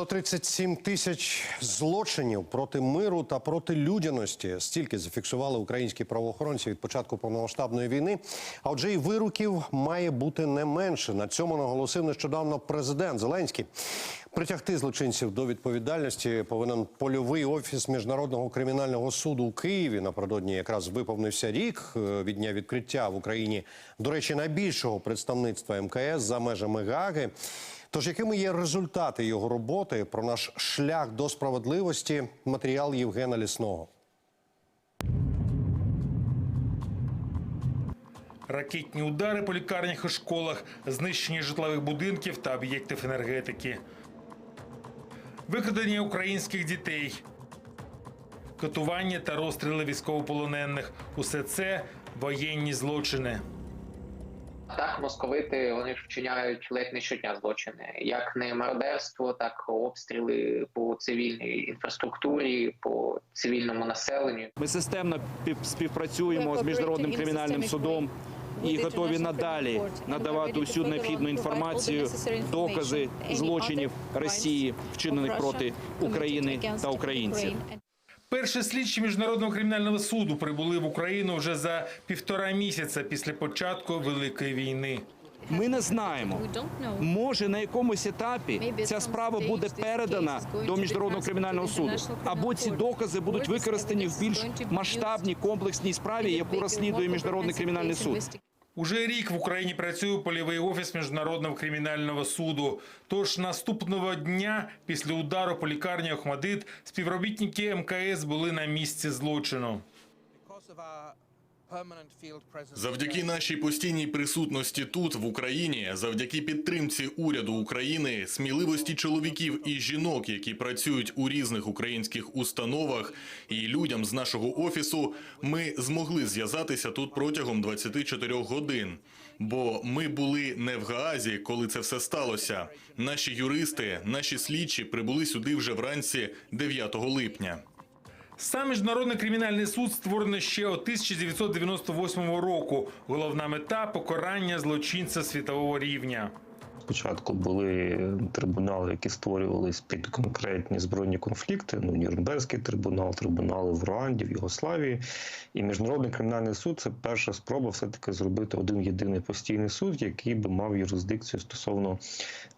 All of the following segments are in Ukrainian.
137 тисяч злочинів проти миру та проти людяності. Стільки зафіксували українські правоохоронці від початку повномасштабної війни. А отже, і вироків має бути не менше. На цьому наголосив нещодавно президент Зеленський. Притягти злочинців до відповідальності повинен польовий офіс міжнародного кримінального суду у Києві. Напередодні якраз виповнився рік е, від дня відкриття в Україні. До речі, найбільшого представництва МКС за межами Гаги. Тож, якими є результати його роботи про наш шлях до справедливості? Матеріал Євгена Лісного. Ракетні удари по лікарнях і школах, знищення житлових будинків та об'єктів енергетики, викрадення українських дітей, катування та розстріли військовополонених усе це воєнні злочини. Так, московити вони ж вчиняють ледь не щодня злочини, як не мародерство, так обстріли по цивільній інфраструктурі, по цивільному населенню. Ми системно пів- співпрацюємо з міжнародним кримінальним судом і готові надалі надавати усю необхідну інформацію, докази злочинів Росії, вчинених проти України та українців. Перші слідчі міжнародного кримінального суду прибули в Україну вже за півтора місяця після початку великої війни. Ми не знаємо. Може на якомусь етапі ця справа буде передана до міжнародного кримінального суду, або ці докази будуть використані в більш масштабній комплексній справі, яку розслідує міжнародний кримінальний суд. Уже рік в Україні працює польовий офіс міжнародного кримінального суду. Тож наступного дня після удару по лікарні Охмадит співробітники МКС були на місці злочину. Завдяки нашій постійній присутності тут, в Україні, завдяки підтримці уряду України, сміливості чоловіків і жінок, які працюють у різних українських установах, і людям з нашого офісу, ми змогли зв'язатися тут протягом 24 годин. Бо ми були не в Гаазі, коли це все сталося. Наші юристи, наші слідчі прибули сюди вже вранці 9 липня. Сам міжнародний кримінальний суд створено ще у 1998 року. Головна мета покарання злочинця світового рівня. Спочатку були трибунали, які створювались під конкретні збройні конфлікти. Ну, Нюрнберзький трибунал, трибунали в Руанді, в Югославії. І міжнародний кримінальний суд це перша спроба все-таки зробити один єдиний постійний суд, який би мав юрисдикцію стосовно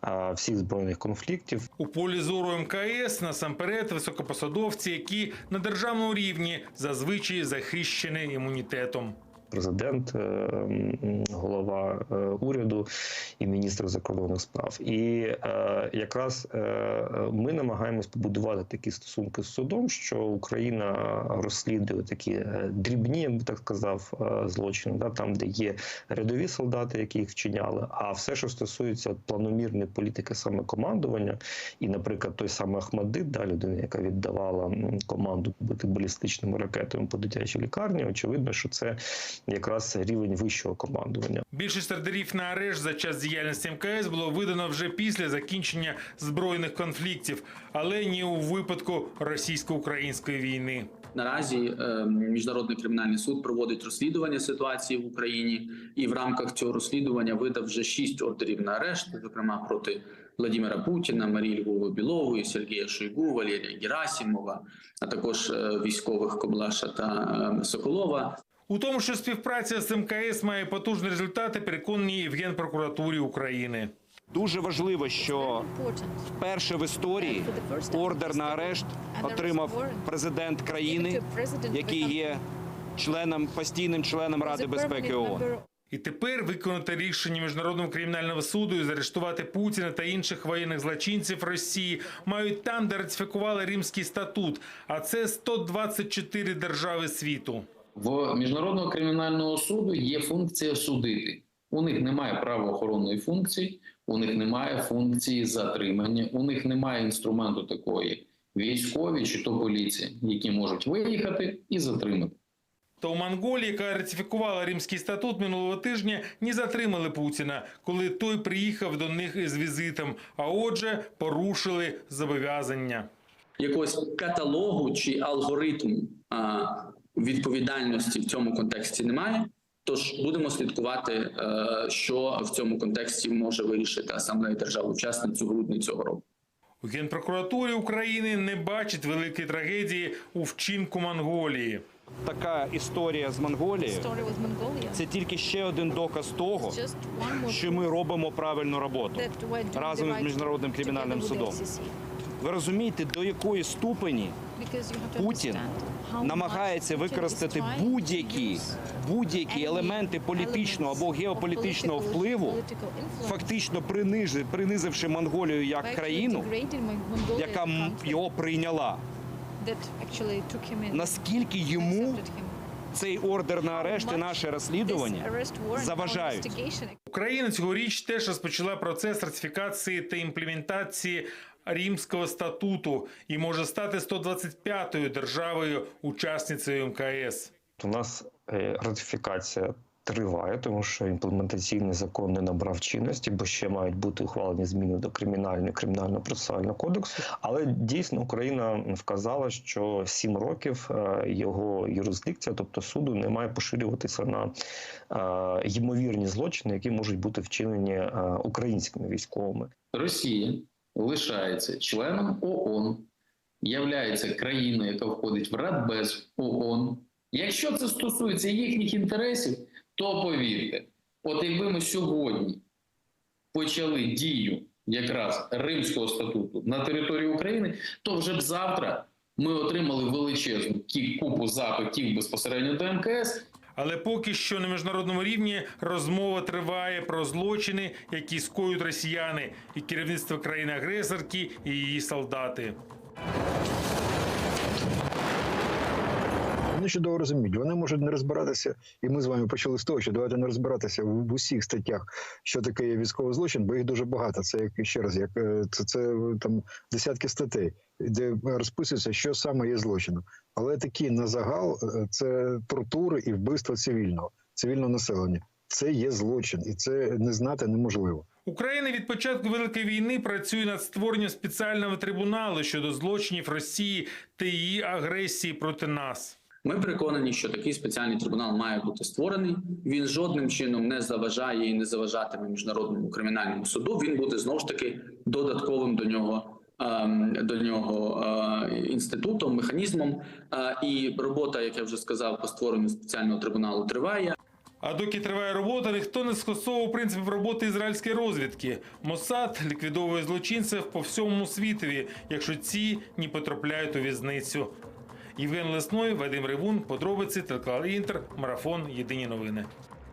а, всіх збройних конфліктів. У полі зору МКС насамперед високопосадовці, які на державному рівні зазвичай захищені імунітетом. Президент, е, голова е, уряду і міністр закордонних справ. І е, якраз ми намагаємось побудувати такі стосунки з судом, що Україна розслідує такі дрібні, я би так сказав, злочини, да, там, де є рядові солдати, які їх вчиняли. А все, що стосується планомірної політики саме командування, і, наприклад, той самий Ахмадит, да, людина, яка віддавала команду бити балістичними ракетами по дитячій лікарні, очевидно, що це якраз рівень вищого командування. Більшість ордерів на арешт за час діяльності МКС було видано вже після закінчення збройних конфліктів, але не у випадку російсько-української війни. Наразі е, міжнародний кримінальний суд проводить розслідування ситуації в Україні, і в рамках цього розслідування видав вже шість ордерів на арешт, зокрема проти Владимира Путіна, Марії Львови Білової, Сергія Шойгу, Валерія Герасимова, а також е, військових Коблаша та е, Соколова. У тому, що співпраця з МКС має потужні результати, переконані в Генпрокуратурі України. Дуже важливо, що вперше в історії ордер на арешт отримав президент країни, який є членом постійним членом Ради безпеки ООН. І тепер виконати рішення міжнародного кримінального суду і заарештувати Путіна та інших воєнних злочинців Росії мають там, де ратифікували Римський статут. А це 124 держави світу. В міжнародного кримінального суду є функція судити. У них немає правоохоронної функції, у них немає функції затримання, у них немає інструменту такої військові чи то поліції, які можуть виїхати і затримати. Та у Монголії, яка ратифікувала Римський статут минулого тижня, не затримали Путіна, коли той приїхав до них із візитом. А отже, порушили зобов'язання. Якогось каталогу чи алгоритму а, відповідальності в цьому контексті немає. Тож будемо слідкувати, е, що в цьому контексті може вирішити асамблея держав учасниць у грудні цього року. У Генпрокуратурі України не бачать великої трагедії у вчинку Монголії. Така історія з Монголією це тільки ще один доказ того, що ми робимо правильну роботу разом з міжнародним кримінальним судом. Ви розумієте, до якої ступені Путін намагається використати будь-які будь-які елементи політичного або геополітичного впливу, фактично принижи- принизивши Монголію як країну, яка м- його прийняла. Наскільки йому цей ордер на арешт і наше розслідування заважають. Україна цьогоріч теж розпочала процес ратифікації та імплементації Римського статуту і може стати 125-ю державою учасницею МКС. У нас е, ратифікація триває, тому що імплементаційний закон не набрав чинності, бо ще мають бути ухвалені зміни до кримінального і кримінального процесуального кодексу. Але дійсно Україна вказала, що сім років е, його юрисдикція, тобто суду, не має поширюватися на е, ймовірні злочини, які можуть бути вчинені українськими військовими. Росія лишається членом ООН, являється країною, яка входить в Радбез ООН. Якщо це стосується їхніх інтересів, то повірте, от якби ми сьогодні почали дію якраз Римського статуту на території України, то вже б завтра ми отримали величезну купу запитів безпосередньо до МКС, Але поки що на міжнародному рівні розмова триває про злочини, які скоюють росіяни, і керівництво країни-агресорки, і її солдати. Вони чудово розуміють, вони можуть не розбиратися, і ми з вами почали з того, що давайте не розбиратися в, усіх статтях, що таке є військовий злочин, бо їх дуже багато. Це як ще раз, як е, це, це е, там десятки статей, де розписується, що саме є злочином. Але такі на загал е, це тортури і вбивство цивільного, цивільного населення. Це є злочин, і це не знати неможливо. Україна від початку великої війни працює над створенням спеціального трибуналу щодо злочинів Росії та її агресії проти нас. Ми переконані, що такий спеціальний трибунал має бути створений. Він жодним чином не заважає і не заважатиме міжнародному кримінальному суду. Він буде знову ж таки додатковим до нього. ем, До нього е, інститутом, механізмом, Е, і робота, як я вже сказав, по створенню спеціального трибуналу триває. А доки триває робота, ніхто не скасовував принципів роботи ізраїльської розвідки. Мосад ліквідовує злочинців по всьому світові, якщо ці не потрапляють у в'язницю. Євген Лесной, Вадим Ревун, подробиці, телеканал Інтер, марафон. Єдині новини.